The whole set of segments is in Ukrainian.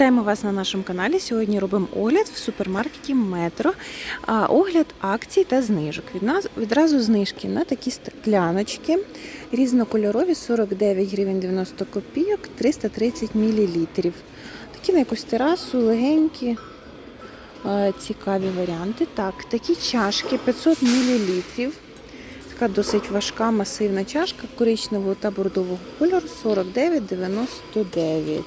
Вітаємо вас на нашому каналі. Сьогодні робимо огляд в супермаркеті Метро. Огляд акцій та знижок. Від нас відразу знижки на такі стекляночки різнокольорові 49 гривень 90 копійок, 330 мл. Такі на якусь терасу, легенькі, цікаві варіанти. Так, такі чашки 500 мл. Така досить важка масивна чашка коричневого та бордового кольору 49,99.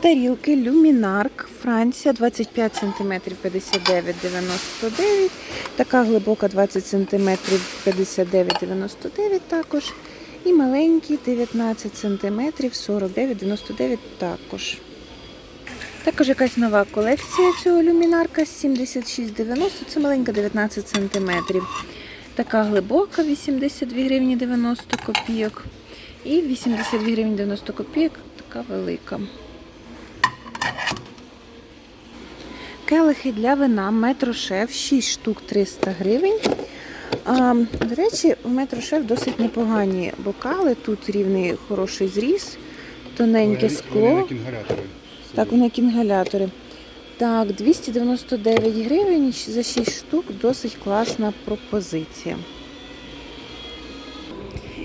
Тарілки Люмінарк, Франція 25 см 59,99. Така глибока 20 см 59,99 також. І маленькі 19 см 49,99 також. Також якась нова колекція цього люмінарка 76,90. Це маленька 19 см. Така глибока 82 гривні 90 копійок. І 82 гривні 90 копійок така велика. Келихи для вина Метрошеф 6 штук 300 гривень. А, до речі, у Метрошеф досить непогані бокали. Тут рівний хороший зріз, тоненьке скло. Так, вони кінгалятори. Так, 299 гривень за 6 штук досить класна пропозиція.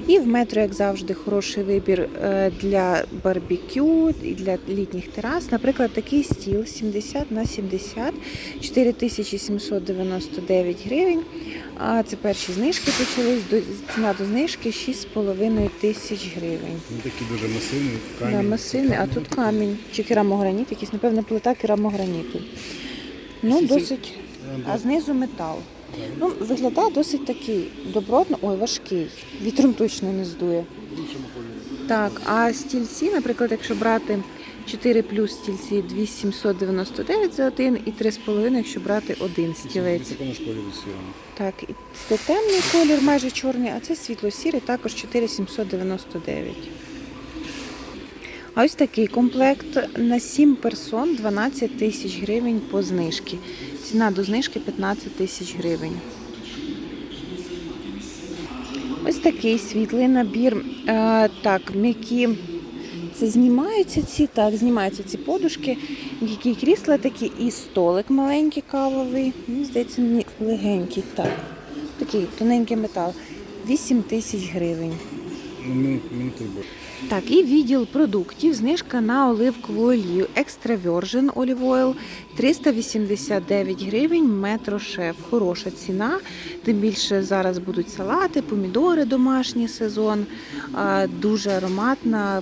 І в метро, як завжди, хороший вибір е, для барбекю і для літніх терас. Наприклад, такий стіл 70 на 70, 4799 гривень. А це перші знижки почались. Ціна до знижки 6,5 тисяч гривень. Він такий дуже масивний, Да, камінь. масивний, а тут камінь чи керамограніт, якийсь, напевно, плита керамограніту. Ну, досить. А знизу метал. Ну, виглядає досить такий добротно, ой, важкий. Вітром точно не здує. Так, а стільці, наприклад, якщо брати 4 плюс стільці 2799 за один і 3,5, якщо брати один стілець. Так, і це темний колір, майже чорний, а це світло-сірий, також 4799. А ось такий комплект на 7 персон 12 тисяч гривень по знижці. Ціна до знижки 15 тисяч гривень. Ось такий світлий набір. Е, так, м'які. Це знімаються ці, так, знімаються ці подушки, м'які крісла такі і столик маленький кавовий. Мені здається, легенький. Так. Такий тоненький метал. 8 тисяч гривень. Так, і відділ продуктів. Знижка на оливкову олію Extra Virgin Olive Oil 389 гривень метро шеф. Хороша ціна. Тим більше зараз будуть салати, помідори, домашній сезон. Дуже ароматна,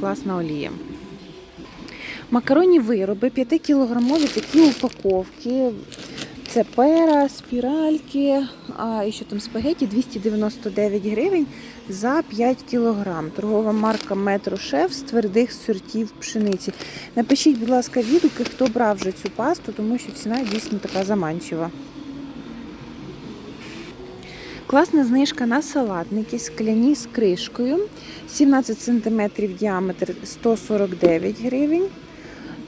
класна олія. Макаронні вироби 5-кілограмові такі упаковки. Це пера, спіральки, а і що там спагеті 299 гривень за 5 кілограм. Торгова марка Метро Шеф з твердих сортів пшениці. Напишіть, будь ласка, відгуки, хто брав вже цю пасту, тому що ціна дійсно така заманчива. Класна знижка на салатники скляні з кришкою. 17 см діаметр 149 гривень.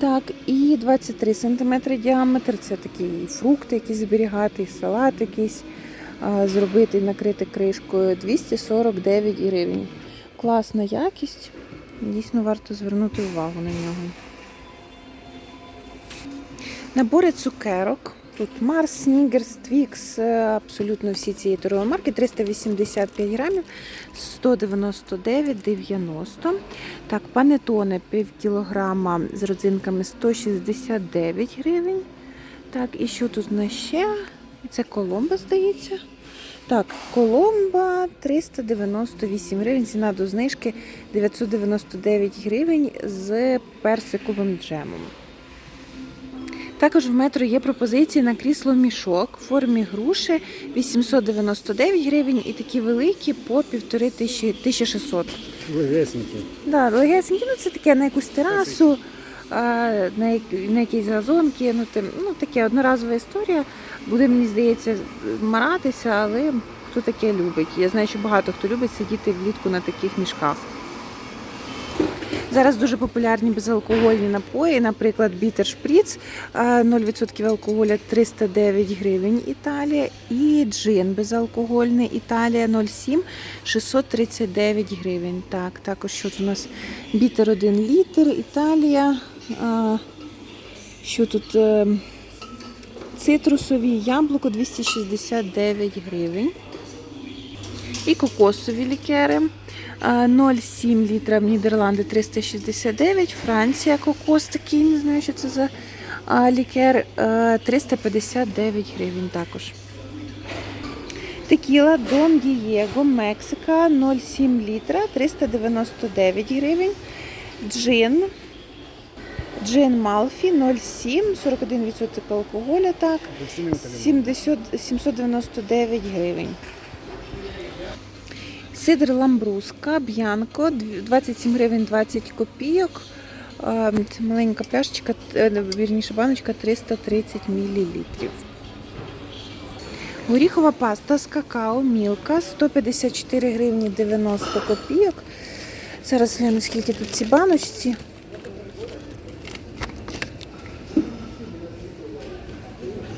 Так, і 23 см діаметр це такий фрукт, який зберігати, салат якийсь зробити, накрити кришкою 249 гривень. Класна якість. Дійсно варто звернути увагу на нього. Набори цукерок. Тут Марс, Снігерс, Твікс, е, абсолютно всі цієї торгової марки 385 грамів, 199,90. Так, панетоне пів кілограма з родзинками 169 гривень. Так, і що тут в нас ще? Це коломба, здається. Так, коломба 398 гривень, ціна до знижки 999 гривень з персиковим джемом. Також в метро є пропозиції на крісло мішок в формі груші 899 гривень і такі великі по 1500 Легесенький. Да, легесенькі, ну це таке на якусь терасу, а, на, на якісь газонки. Ну, тим, ну, таке одноразова історія. Буде, мені здається, маратися, але хто таке любить. Я знаю, що багато хто любить сидіти влітку на таких мішках. Зараз дуже популярні безалкогольні напої, наприклад, бітер шприц, е, 0% алкоголя 309 гривень Італія і джин безалкогольний Італія 0,7 639 гривень. Так, також що тут у нас бітер 1 літр Італія. е, Що тут е, цитрусові яблуко 269 гривень. І кокосові лікери. Е, 0,7 літра Нідерланди 369, Франція кокос такий, не знаю, що це за лікер, е, 359 гривень також. Текіла Дон Дієго, Мексика 0,7 літра 399 гривень. Джин. Джин Малфі 0,7, 41% алкоголя, так. 70, 799 гривень. Сидр Ламбруска, Б'янко, 27 гривень 20 копійок. Маленька пляшечка, е, вірніше баночка 330 мл. Горіхова паста з какао Мілка 154 гривні 90 копійок. Зараз гляну, скільки тут ці баночці.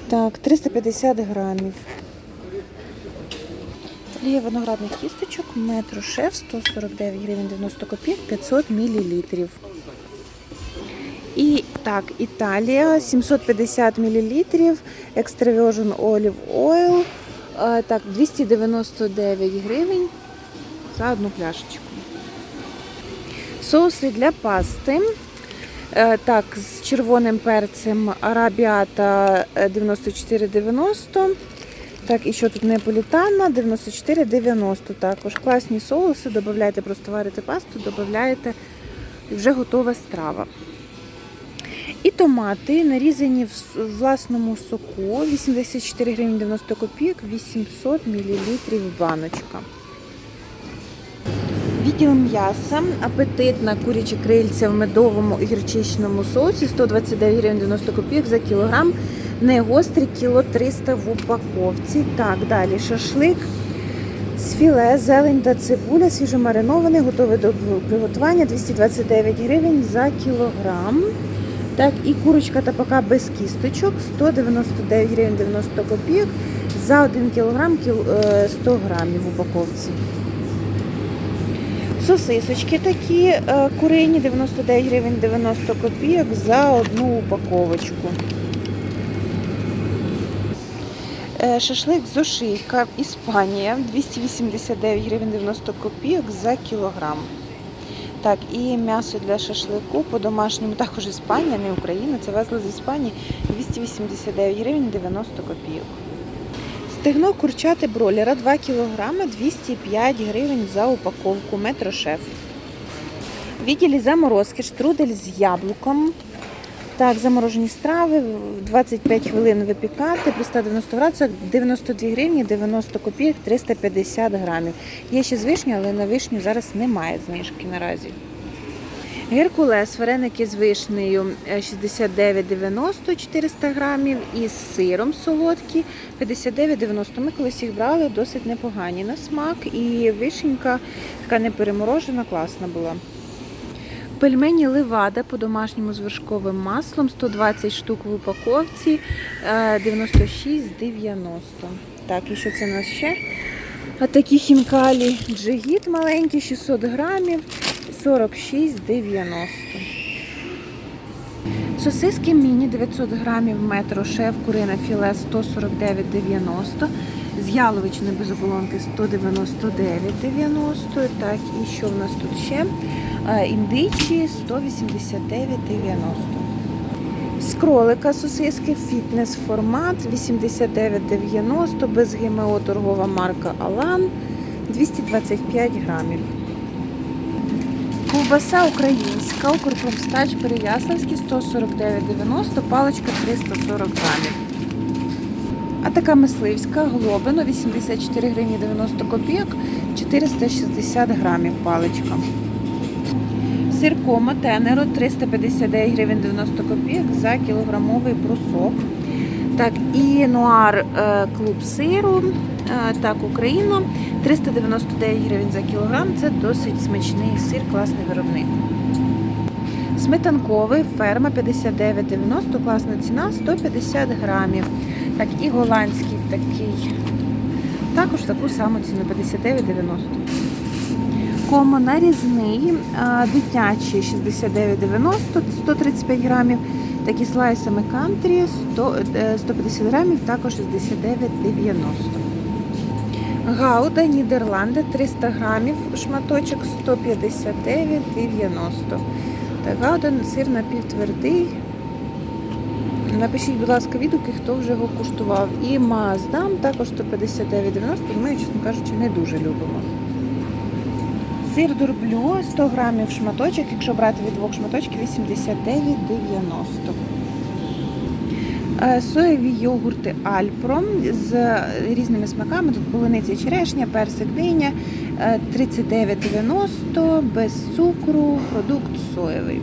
Так, 350 грамів. Олія виноградних кісточок, метро шеф, 149 гривень 90 копійок, 500 мл. І так, Італія, 750 мл, Extra Virgin Oil, е, так, 299 гривень за одну пляшечку. Соуси для пасти. Е, Так, з червоним перцем арабіата е, 94,90. Так, і що тут неаполітана 94,90 також. Класні соуси, додавайте, просто варите пасту, додаєте вже готова страва. І томати нарізані в власному соку 84 гривні 90 копійок, 800 мл баночка. Відділ м'яса, апетитна курячі крильця в медовому і гірчичному соусі 129 гривень 90 копійок за кілограм. Не гострі, кіло 300 в упаковці. Так, далі шашлик з філе, зелень та цибуля, свіжомаринований, готовий до приготування 229 гривень за кілограм. Так, і курочка тапака без кісточок 199 гривень 90 копійок за 1 кілограм е, 100 грамів в упаковці. Сосисочки такі е, курині 99 гривень 90 копійок за одну упаковочку. Шашлик з ошийка Іспанія 289 гривень 90 копійок за кілограм. Так, і м'ясо для шашлику по-домашньому також Іспанія, не Україна. Це везли з Іспанії 289 гривень 90 копійок. Стегно курчати бройлера 2 кг 205 гривень за упаковку метрошеф. В відділі заморозки штрудель з яблуком. Так, заморожені страви, 25 хвилин випікати, при 190 градусах 92 гривні 90 копійок 350 грамів. Є ще з вишні, але на вишню зараз немає знижки наразі. Геркулес, вареники з вишнею е, 69,90 400 грамів і з сиром солодкі 59,90. Ми колись їх брали, досить непогані на смак. І вишенька така непереморожена, класна була. Пельмені Левада по-домашньому з вершковим маслом, 120 штук в упаковці, е, 96,90. Так, і що це у нас ще? А такі хінкалі джигіт маленькі, 600 грамів, 46,90. Сосиски міні 900 грамів метро шеф, курине філе 149,90. З яловичини без оболонки 199,90. Так, і що в нас тут ще? Індичі 189,90. З кролика сосиски фітнес формат 89,90 без ГМО торгова марка Алан 225 грамів. Ковбаса українська, Укрпромстач Переяславський 149,90, паличка 340 грамів. А така мисливська глобино 84 гривні 90 копійок, 460 грамів паличка. Сир кома тенеро 359 гривень 90 копійок за кілограмовий брусок. Так, і нуар е, клуб сиру, е, так, Україна 399 гривень за кілограм. Це досить смачний сир, класний виробник. Сметанковий ферма 59,90, класна ціна 150 грамів. Так, і голландський такий. Також таку саму ціну 59,90. Комо нарізний, дитячий 69,90, 135 грамів. Такі слайсами кантрі 100, е, 150 грамів, також 69,90. Гауда Нідерланди 300 грамів, шматочок 159,90. Так, гауда сир напівтвердий. Напишіть, будь ласка, відгуки, хто вже його куштував. І Маздам також 159,90. Ми, чесно кажучи, не дуже любимо. Сир дурблю 100 грамів шматочок, якщо брати від двох шматочків 89,90. Е, Соєві йогурти Альпро з різними смаками. Тут полуниця черешня, персик диня е, 39,90 без цукру, продукт соєвий.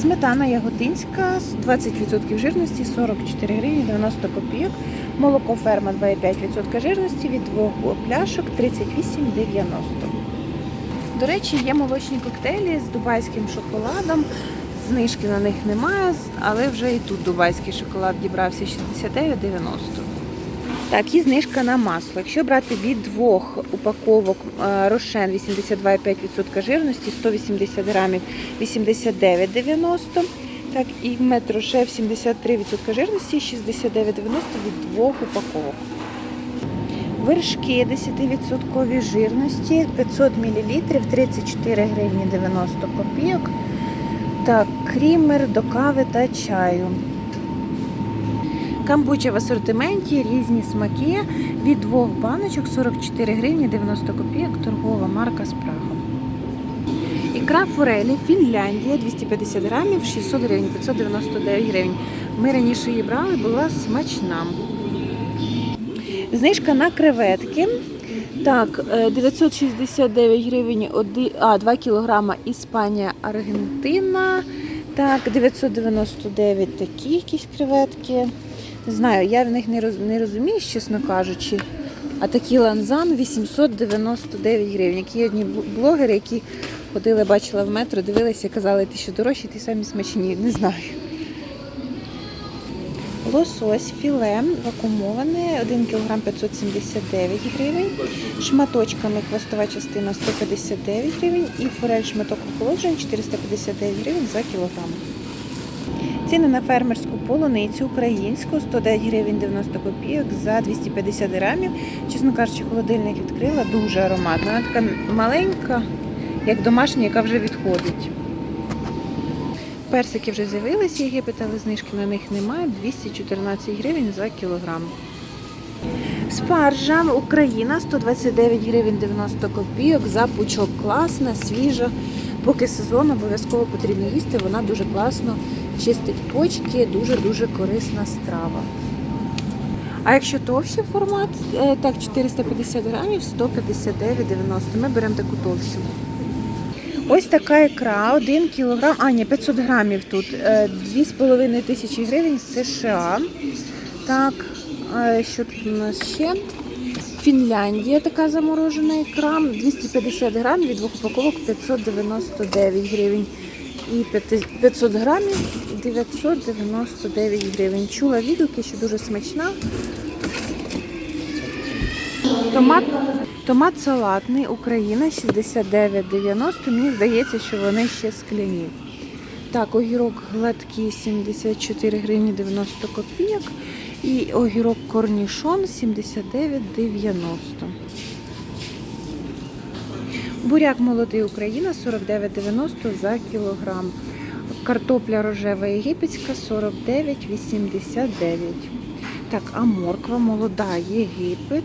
Сметана яготинська 20% жирності 44 гривні 90 копійок. Молоко ферма 2,5% жирності від двох пляшок 38,90. До речі, є молочні коктейлі з дубайським шоколадом. Знижки на них немає, але вже і тут дубайський шоколад дібрався 69,90. Так, і знижка на масло. Якщо брати від двох упаковок е, Рошен 82,5% жирності, 180 грамів 89,90. Так, і метрошеф 73% жирності, 69,90 від двох упаковок. Вершки 10% жирності, 500 мл, 34 гривні 90 копійок. Так, крімер до кави та чаю. Камбуча в асортименті, різні смаки. Від двох баночок 44 гривні 90 копійок, торгова марка з прахом. Ікра форелі Фінляндія 250 грамів, 600 гривень, 599 гривень. Ми раніше її брали, була смачна. Знижка на креветки. Так, е, 969 гривень, оди- а, 2 кілограма Іспанія, Аргентина. Так, 999 такі якісь креветки. Не знаю, я в них не, роз, не розумію, чесно кажучи. А такі ланзан 899 гривень. Які одні бл- блогери, які ходили, бачила в метро, дивилися казали, ти що дорожчі, ти самі смачні. Не знаю. Лосось філе вакуумоване 1 кг 579 гривень. Шматочками хвостова частина 159 гривень і форель шматок охолоджень 459 гривень за кілограм. Ціни на фермерську полуницю українську 109 гривень 90 копійок за 250 грамів. Чесно кажучи, холодильник відкрила, дуже ароматна. Вона така маленька, як домашня, яка вже відходить. Персики вже з'явилися, Єгипет, але знижки на них немає. 214 гривень за кілограм. Спаржа Україна 129 гривень 90 копійок за пучок. Класна, свіжа. Поки сезон обов'язково потрібно їсти. Вона дуже класно чистить почки, дуже-дуже корисна страва. А якщо товщий формат, е, так 450 грамів 159,90. Ми беремо таку товщу. Ось така ікра, 1 кілограм, а ні, 500 грамів тут, е, 2,5 тисячі гривень США. Так, що тут у нас ще? Фінляндія така заморожена ікра, 250 грамів, від двох упаковок 599 гривень. І 500 грамів 999 гривень. Чула відгуки, що дуже смачна. Томат, томат салатний Україна 69,90. Мені здається, що вони ще скляні. Так, огірок гладкий 74 гривні 90 копійок. І огірок корнішон 79,90. Буряк молодий Україна 49,90 за кілограм. Картопля рожева єгипетська 49,89. Так, а морква молода Єгипет.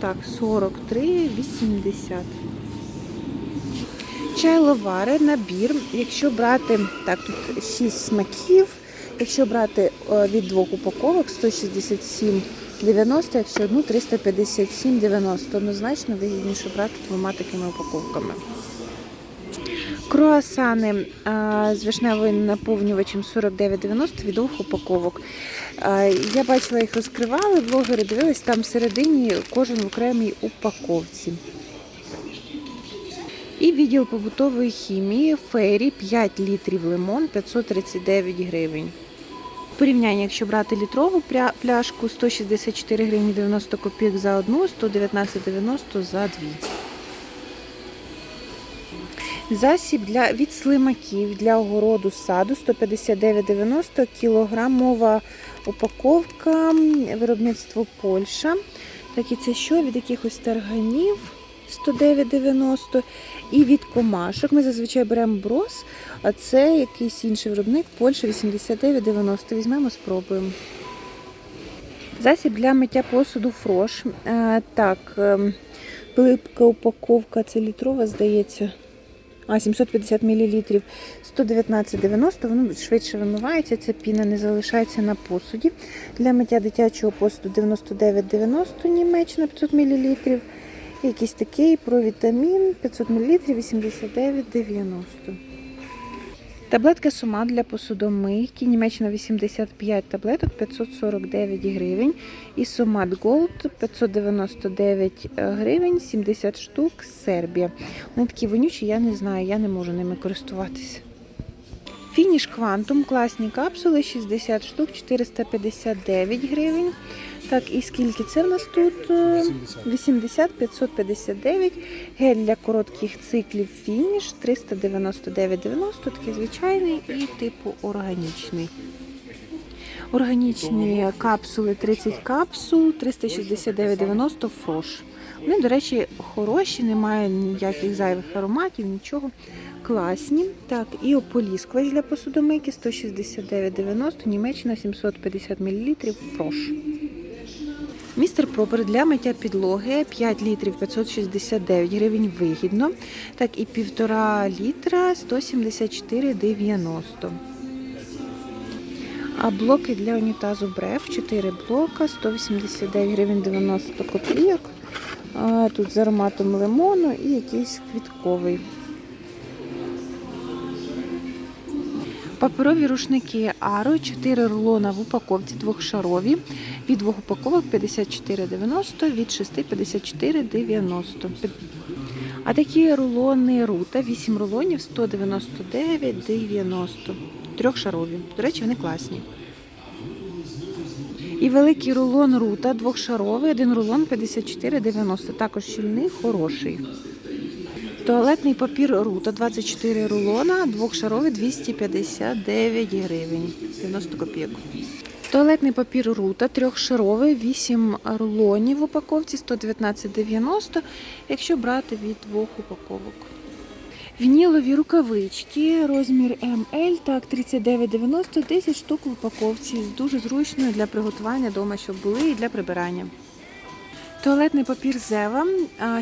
Так, 43,80. Чай ловари, набір. Якщо брати, так, тут 6 смаків. Якщо брати е, від двох упаковок 167,90, якщо одну 357,90. Однозначно вигідніше брати двома такими упаковками. Круасани з вишневим наповнювачем 49,90 від двох упаковок. Я бачила, їх розкривали, блогери дивились, там всередині кожен в окремій упаковці. І відділ побутової хімії Фері 5 літрів лимон 539 гривень. Порівняння, якщо брати літрову пляшку 164 гривні 90 копійок за одну, 119,90 за дві. Засіб для від слимаків для огороду саду 159,90 кілограмова упаковка виробництво Польща. Так і це що від якихось тарганів 109,90 і від комашок. Ми зазвичай беремо брос, а це якийсь інший виробник Польща 89,90. Візьмемо, спробуємо. Засіб для миття посуду фрош. Е, так, ем, велика упаковка, це літрова, здається. А, 750 мл 119,90, воно швидше вимивається, ця піна не залишається на посуді. Для миття дитячого посуду 99,90 Німеччина 500 мл. Якийсь такий провітамін 500 мл 89,90. Таблетка сума для посудомийки. Німеччина 85 таблеток 549 гривень. І Сумат Gold 599 гривень, 70 штук Сербія. Вони такі вонючі, я не знаю, я не можу ними користуватися. Фініш Квантум, класні капсули, 60 штук, 459 гривень. Так, і скільки це в нас тут? Е, 80. 80 559. Гель для коротких циклів фініш 399,90, такий звичайний і типу органічний. Органічні капсули 30 капсул, 369,90 фрош. Вони, до речі, хороші, немає ніяких зайвих ароматів, нічого. Класні. Так, і ополіскувач для посудомийки 169,90, Німеччина 750 мл фрош. Містер Пропер для миття підлоги 5 літрів 569 гривень вигідно. Так і півтора літра 174,90. А блоки для унітазу Бреф 4 блока 189 гривень 90 копійок. Тут з ароматом лимону і якийсь квітковий. Паперові рушники Аро 4 рулона в упаковці двохшарові. Від двох упаковок 54,90, від 6 54,90. А такі рулони Рута, 8 рулонів 199,90. Трьохшарові. До речі, вони класні. І великий рулон Рута двохшаровий, один рулон 54,90. Також щільний, хороший. Туалетний папір Рута 24 рулона, двохшаровий 259 гривень 90 копійок. Туалетний папір Рута трьохшаровий, 8 рулонів в упаковці 119,90, якщо брати від двох упаковок. Вінілові рукавички, розмір МЛ, так, 39,90, 10 штук в упаковці. Дуже зручно для приготування вдома, щоб були, і для прибирання. Туалетний папір Зева,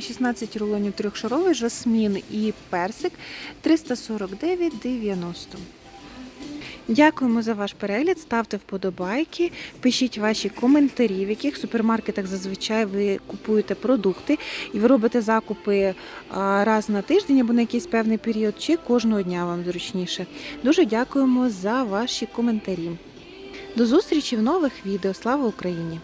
16 рулонів трьохшаровий, жасмін і персик 349,90. Дякуємо за ваш перегляд. Ставте вподобайки, пишіть ваші коментарі, в яких супермаркетах зазвичай ви купуєте продукти і ви робите закупи раз на тиждень або на якийсь певний період, чи кожного дня вам зручніше. Дуже дякуємо за ваші коментарі. До зустрічі в нових відео. Слава Україні!